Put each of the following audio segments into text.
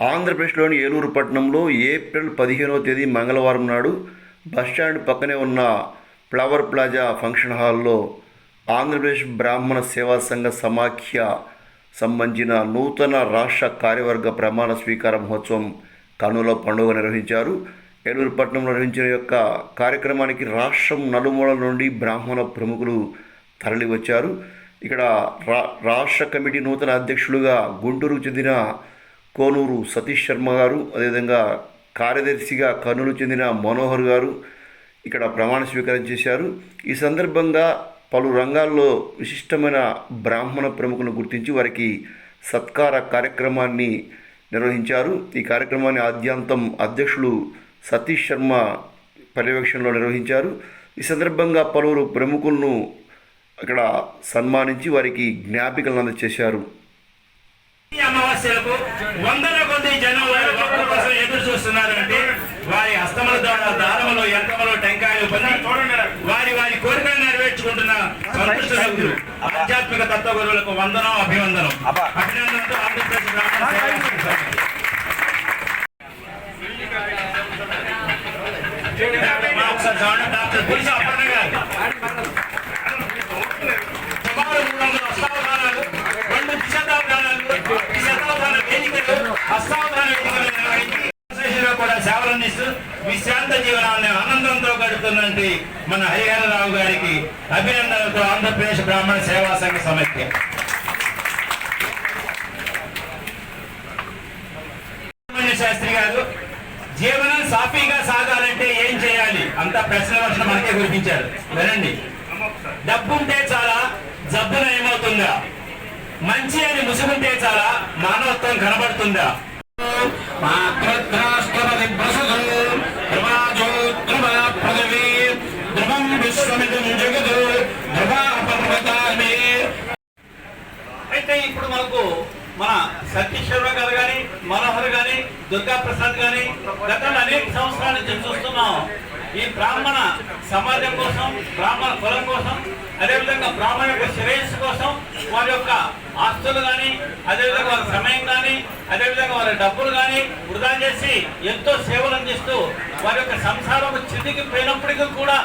ఆంధ్రప్రదేశ్లోని ఏలూరు పట్టణంలో ఏప్రిల్ పదిహేనవ తేదీ మంగళవారం నాడు బస్టాండ్ పక్కనే ఉన్న ఫ్లవర్ ప్లాజా ఫంక్షన్ హాల్లో ఆంధ్రప్రదేశ్ బ్రాహ్మణ సేవా సంఘ సమాఖ్య సంబంధించిన నూతన రాష్ట్ర కార్యవర్గ ప్రమాణ స్వీకార మహోత్సవం కనుల పండుగ నిర్వహించారు. ఏలూరు పట్టణంలో నిర్వహించిన యొక్క కార్యక్రమానికి రాష్ట్రం నలుమూలల నుండి బ్రాహ్మణ ప్రముఖులు తరలి వచ్చారు ఇక్కడ రా రాష్ట్ర కమిటీ నూతన అధ్యక్షులుగా గుంటూరుకు చెందిన కోనూరు సతీష్ శర్మ గారు అదేవిధంగా కార్యదర్శిగా కర్నూలు చెందిన మనోహర్ గారు ఇక్కడ ప్రమాణ స్వీకారం చేశారు. ఈ సందర్భంగా పలు రంగాల్లో విశిష్టమైన బ్రాహ్మణ ప్రముఖులను గుర్తించి వారికి సత్కార కార్యక్రమాన్ని నిర్వహించారు. ఈ కార్యక్రమాన్ని ఆద్యాంతం అధ్యక్షులు సతీష్ శర్మ పర్యవేక్షణలో నిర్వహించారు. ఈ సందర్భంగా పలువురు ప్రముఖులను అక్కడ సన్మానించి వారికి జ్ఞాపికలను అందజేశారు. ఈ అమావాస్యలకు వందల కొద్ది జనం వారి భక్తుల కోసం ఎదురు చూస్తున్నారు అంటే వారి హస్తముల ద్వారా దానములు ఎంకములు టెంకాయలు పొంది వారి వారి కోరికలు నెరవేర్చుకుంటున్న సంతుష్ట సభ్యులు. ఆధ్యాత్మిక తత్వ గురువులకు వందనం అభివందనం. అభినందనతో ఆంధ్రప్రదేశ్ డాక్టర్ పురుష అప్పన్న గారు గడుపుతున్నటువంటి మన హరిహరరావు గారికి అభినందనలతో ఆంధ్రప్రదేశ్ బ్రాహ్మణ సేవా సంఘ సమైక్య. శాస్త్రి గారు జీవనం సాఫీగా సాగాలంటే ఏం చేయాలి? అంత ప్రశ్న వర్షం మనకే గురిపించారు వినండి. డబ్బు ఉంటే చాలా జబ్బున ఏమవుతుందా మంచి అని ముసుగుంటే చాలా మానవత్వం కనబడుతుందా? మన గారు కానీ మనోహర్ కానీ దుర్గా ప్రసాద్ కానీ గతంలో అనేక సంవత్సరాల నుంచి చూస్తున్నాం. ఈ బ్రాహ్మణ సమాజం కోసం బ్రాహ్మణ కులం కోసం అదేవిధంగా బ్రాహ్మణ యొక్క శ్రేయస్సు కోసం వారి యొక్క ఆస్తులు కానీ అదేవిధంగా వారి సమయం కానీ అదేవిధంగా వారి డబ్బులు కానీ వృధా చేసి ఎంతో సేవలు అందిస్తూ వారి యొక్క సంసారం చితికి పోయినప్పటికీ కూడా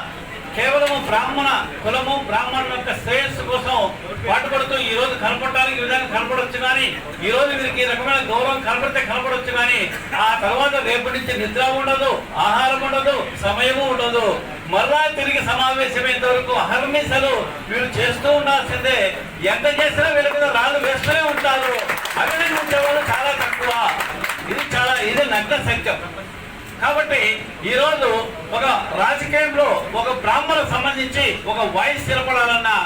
కేవలం బ్రాహ్మణ కులము బ్రాహ్మణుల యొక్క శ్రేయస్సు కోసం పాటుపడుతూ ఈ రోజు కనపడటానికి విధానం కనపడవచ్చు కానీ ఈ రోజు వీరికి ఈ రకమైన గౌరవం కనపడితే కనపడవచ్చు కానీ ఆ తర్వాత రేపటి నుంచి నిద్ర ఉండదు ఆహారం ఉండదు సమయము ఉండదు. మరలా తిరిగి సమావేశమైనంత వరకు హర్మిసలు వీరు చేస్తూ ఉండాల్సిందే. ఎంత చేసినా వీళ్ళ మీద రాళ్ళు వేస్తూనే ఉంటారు. అభినందించే వాళ్ళు చాలా తక్కువ. ఇది చాలా ఇది నగ్న సత్యం. కాబట్టి ఈ రోజు ఒక రాజకీయంలో ఒక బ్రాహ్మణులకు సంబంధించి ఒక వాయిస్ స్థిరపడాలన్నా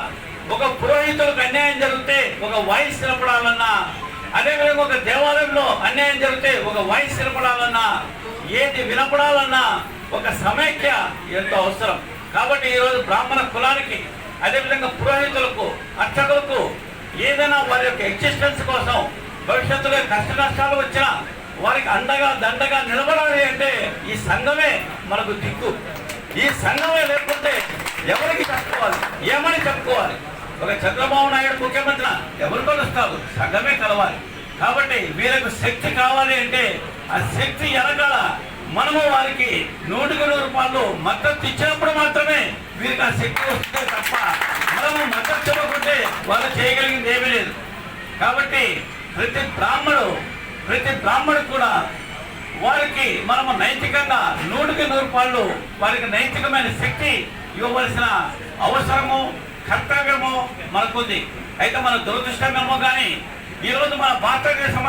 ఒక పురోహితులకు అన్యాయం జరిగితే ఒక వాయిస్ నిలబడాలన్నా అదేవిధంగా ఒక దేవాలయంలో అన్యాయం జరిగితే ఒక వాయిస్ నిలబడాలన్నా ఏది వినపడాలన్నా ఒక సమైక్య ఎంతో అవసరం. కాబట్టి ఈరోజు బ్రాహ్మణ కులానికి అదేవిధంగా పురోహితులకు అర్చకులకు ఏదైనా వారి యొక్క ఎగ్జిస్టెన్స్ కోసం భవిష్యత్తులో కష్ట నష్టాలు వచ్చినా వారికి అండగా దండగా నిలబడాలి అంటే ఈ సంఘమే మనకు దిక్కు. ఈ సంఘమే లేకుంటే ఎవరికి చెప్పుకోవాలి? ఏమని చెప్పుకోవాలి? ఒక చంద్రబాబు నాయుడు ముఖ్యమంత్రి ఎవరు కలుస్తారు సంఘమే కలవాలి. కాబట్టి వీళ్ళకు శక్తి కావాలి అంటే ఆ శక్తి ఎనకాల మనము వారికి నూటికి నూరు రూపాయలు మద్దతు ఇచ్చినప్పుడు మాత్రమే వీరికి ఆ శక్తి వస్తుంది తప్ప మనము మద్దతు ఇవ్వకుంటే వాళ్ళు చేయగలిగింది ఏమీ లేదు. కాబట్టి ప్రతి బ్రాహ్మడు ప్రతి బ్రాహ్మడు కూడా వారికి మనము నైతికంగా నూటికి నూరు రూపాయలు వారికి నైతికమైన శక్తి ఇవ్వవలసిన అవసరము కర్తవ్యము మనకుంది. అయితే మన దురదృష్టమేమో కానీ ఈరోజు మన భారతదేశం